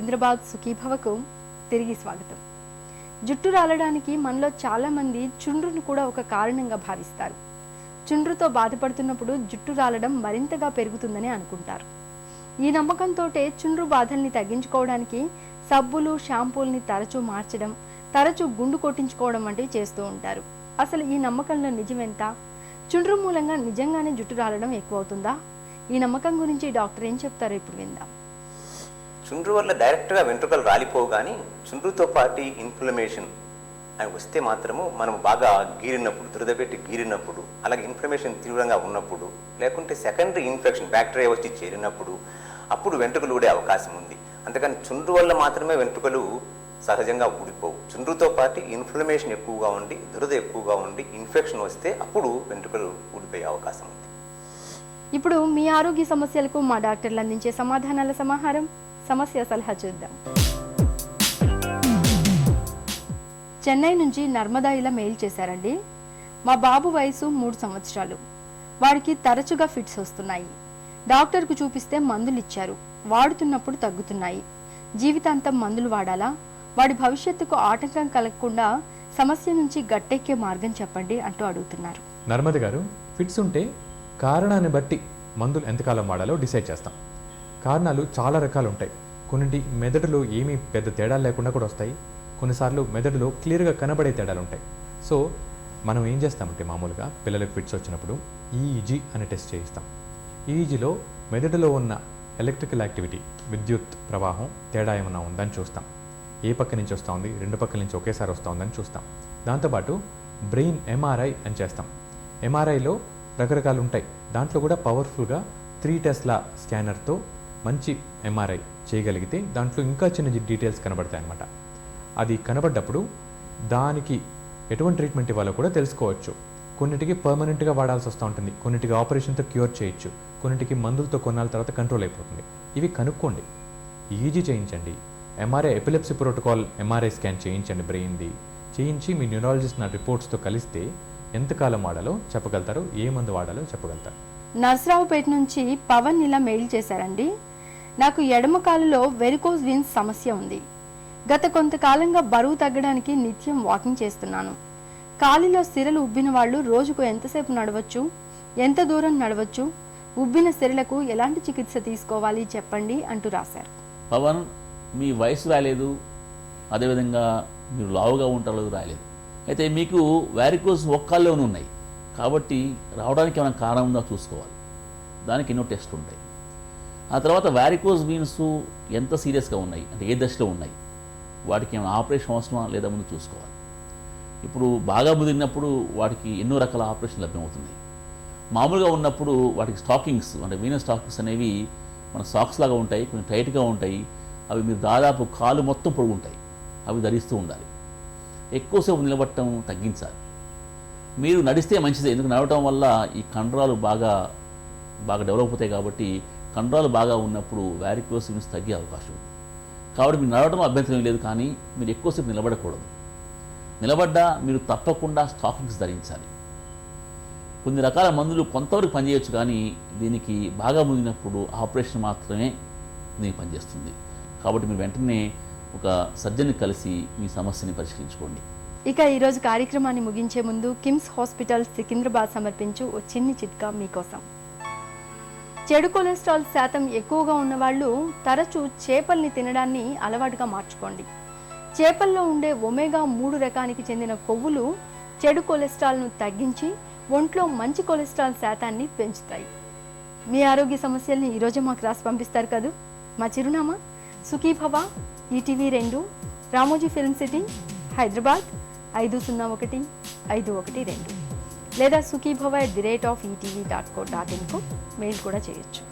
సికింద్రాబాద్ సుఖీభవకు తిరిగి స్వాగతం. జుట్టు రాలడానికి మనలో చాలామంది చుండ్రును కూడా ఒక కారణంగా భావిస్తారు. చుండ్రుతో బాధపడుతున్నప్పుడు జుట్టు రాలడం మరింతగా పెరుగుతుందని అనుకుంటారు. ఈ నమ్మకంతోటే చుండ్రు బాధల్ని తగ్గించుకోవడానికి సబ్బులు షాంపూల్ని తరచూ మార్చడం తరచూ గుండు కొట్టించుకోవడం వంటివి చేస్తూ ఉంటారు. అసలు ఈ నమ్మకంలో నిజమెంత? చుండ్రు మూలంగా నిజంగానే జుట్టు రాలడం ఎక్కువ అవుతుందా ఈ నమ్మకం గురించి డాక్టర్ ఏం చెప్తారో ఇప్పుడు విందాం. చుండ్రు వల్ల డైరెక్ట్గా వెంట్రుకలు రాలిపోవు కానీ చుండ్రుతో పాటు ఇన్ఫ్లమేషన్ అని వస్తే మాత్రము మనం బాగా గీరినప్పుడు దురద పెట్టి గీరినప్పుడు అలాగే ఇన్ఫ్లమేషన్ తీవ్రంగా ఉన్నప్పుడు లేకుంటే సెకండరీ ఇన్ఫెక్షన్ బ్యాక్టీరియా వచ్చి చేరినప్పుడు అప్పుడు వెంట్రుకలు ఊడే అవకాశం ఉంది. అంతేకాని చుండ్రు వల్ల మాత్రమే వెంట్రుకలు సహజంగా ఊడిపోవు. చుండ్రుతో పాటు ఇన్ఫ్లమేషన్ ఎక్కువగా ఉండి దురద ఎక్కువగా ఉండి ఇన్ఫెక్షన్ వస్తే అప్పుడు వెంట్రుకలు ఊడిపోయే అవకాశం ఉంది. ఇప్పుడు మీ ఆరోగ్య సమస్యలకు మా డాక్టర్లు అందించే సమాధానాల సమాహారం సమస్య సలహా చూద్దాం. చెన్నై నుంచి నర్మదా ఇలా మెయిల్ చేశారండి. మా బాబు వయసు మూడు సంవత్సరాలు. వాడికి తరచుగా ఫిట్స్ వస్తున్నాయి. డాక్టర్కు చూపిస్తే మందులు ఇచ్చారు వాడుతున్నప్పుడు తగ్గుతున్నాయి. జీవితాంతం మందులు వాడాలా? వాడి భవిష్యత్తుకు ఆటంకం కలగకుండా సమస్య నుంచి గట్టెక్కే మార్గం చెప్పండి అంటూ అడుగుతున్నారు. నర్మద గారు ఫిట్స్ ఉంటే కారణాన్ని బట్టి మందులు ఎంతకాలం వాడాలో డిసైడ్ చేస్తాం. కారణాలు చాలా రకాలు ఉంటాయి కొన్నింటి మెదడులో ఏమీ పెద్ద తేడాలు లేకుండా కూడా వస్తాయి. కొన్నిసార్లు మెదడులో క్లియర్గా కనబడే తేడాలు ఉంటాయి సో మనం ఏం చేస్తామంటే మామూలుగా పిల్లలకు ఫిట్స్ వచ్చినప్పుడు ఈఈజీ అనే టెస్ట్ చేయిస్తాం. ఈఈజీలో మెదడులో ఉన్న ఎలక్ట్రికల్ యాక్టివిటీ విద్యుత్ ప్రవాహం తేడా ఏమైనా ఉందని చూస్తాం. ఏ పక్క నుంచి వస్తూ ఉంది రెండు పక్కల నుంచి ఒకేసారి వస్తూ ఉందని చూస్తాం. దాంతోపాటు బ్రెయిన్ ఎంఆర్ఐ అని చేస్తాం. ఎంఆర్ఐలో రకరకాలు ఉంటాయి దాంట్లో కూడా పవర్ఫుల్గా త్రీ టెస్లా స్కానర్తో మంచి ఎంఆర్ఐ చేయగలిగితే దాంట్లో ఇంకా చిన్న డీటెయిల్స్ కనబడతాయి అనమాట అది కనబడ్డప్పుడు దానికి ఎటువంటి ట్రీట్మెంట్ ఇవ్వాలో కూడా తెలుసుకోవచ్చు. కొన్నిటికి పర్మనెంట్గా వాడాల్సి వస్తూ ఉంటుంది. కొన్నిటికి ఆపరేషన్తో క్యూర్ చేయొచ్చు. కొన్నిటికి మందులతో కొన్నాళ్ళ తర్వాత కంట్రోల్ అయిపోతుంది. ఇవి కనుక్కోండి. ఈజీ చేయించండి. MRI epilepsy protocol MRI scan చేయించండి బ్రెయిన్ది. చేయించి మీ న్యూరాలజిస్ట్ నా రిపోర్ట్స్తో కలిస్తే ఎంతకాలం వాడాలో చెప్పగలుగుతారు? ఏ మందు వాడాలో చెప్పగలుగుతారు? నర్సరావుపేట నుంచి పవన్ ఇలా మెయిల్ చేశారండి. నాకు ఎడమ కాలులో వెరికోజ్ విన్స్ సమస్య ఉంది. గత కొంతకాలంగా బరువు తగ్గడానికి నిత్యం వాకింగ్ చేస్తున్నాను. కాలిలో సిరలు ఉబ్బిన వాళ్ళు రోజుకు ఎంతసేపు నడవచ్చు? ఎంత దూరం నడవచ్చు? ఉబ్బిన సిరలకు ఎలాంటి చికిత్స తీసుకోవాలి చెప్పండి అంటూ రాశారు. పవన్ మీ వయసు రాలేదు. అదేవిధంగా మీరు లావుగా ఉంటారో రాలేదు. అయితే మీకు వ్యారికోస్ ఒక్కల్లోనే ఉన్నాయి. కాబట్టి రావడానికి ఏమైనా కారణం ఉందో చూసుకోవాలి. దానికి ఎన్నో టెస్ట్ ఉంటాయి. ఆ తర్వాత వ్యారికోస్ వీన్స్ ఎంత సీరియస్గా ఉన్నాయి? అంటే ఏ దశలో ఉన్నాయి? వాటికి ఏమైనా ఆపరేషన్ అవసరమా? లేదా ముందు చూసుకోవాలి. ఇప్పుడు బాగా ముదిరినప్పుడు వాటికి ఎన్నో రకాల ఆపరేషన్ లభ్యమవుతున్నాయి. మామూలుగా ఉన్నప్పుడు వాటికి స్టాకింగ్స్ అంటే వీనస్ స్టాకింగ్స్ అనేవి మన సాక్స్ లాగా ఉంటాయి కొంచెం టైట్గా ఉంటాయి. అవి మీరు దాదాపు కాలు మొత్తం పొడుగుంటాయి. అవి ధరిస్తూ ఉండాలి. ఎక్కువసేపు నిలబడటం తగ్గించాలి. మీరు నడిస్తే మంచిదే ఎందుకు నడవటం వల్ల ఈ కండరాలు బాగా బాగా డెవలప్ అవుతాయి కాబట్టి కండరాలు బాగా ఉన్నప్పుడు వ్యారికోస్ విన్స్ తగ్గే అవకాశం ఉంది. కాబట్టి మీరు నడవడం అభ్యంతరం లేదు కానీ మీరు ఎక్కువసేపు నిలబడకూడదు. నిలబడ్డా మీరు తప్పకుండా స్టాకింగ్స్ ధరించాలి. కొన్ని రకాల మందులు కొంతవరకు పనిచేయచ్చు కానీ దీనికి బాగా ముదిరినప్పుడు ఆపరేషన్ మాత్రమే దీనికి పనిచేస్తుంది. కాబట్టి మీరు వెంటనే ఒక సర్జన్ కలిసి మీ సమస్యని పరిష్కరించుకోండి. ఇక ఈరోజు కార్యక్రమాన్ని ముగించే ముందు కిమ్స్ హాస్పిటల్ సికింద్రాబాద్ సమర్పించు ఓ చిన్ని చిట్కా మీకోసం. చెడు కొలెస్ట్రాల్ శాతం ఎక్కువగా ఉన్న వాళ్ళు తరచూ చేపల్ని తినడాన్ని అలవాటుగా మార్చుకోండి. చేపల్లో ఉండే ఒమేగా మూడు రకానికి చెందిన కొవ్వులు చెడు కొలెస్ట్రాల్ను తగ్గించి ఒంట్లో మంచి కొలెస్ట్రాల్ శాతాన్ని పెంచుతాయి. మీ ఆరోగ్య సమస్యల్ని ఈరోజే మాకు రాసి పంపిస్తారు కదూ? మా చిరునామా? సుఖీభవ ఈటీవీ రెండు రామోజీ ఫిల్మ్ సిటీ హైదరాబాద్ ఐదు సున్నా ఒకటి ఐదు ఒకటి రెండు. లేదా Sukhibhava at the rate of ETV dot co dot ఇన్కు mail కూడా చేయొచ్చు.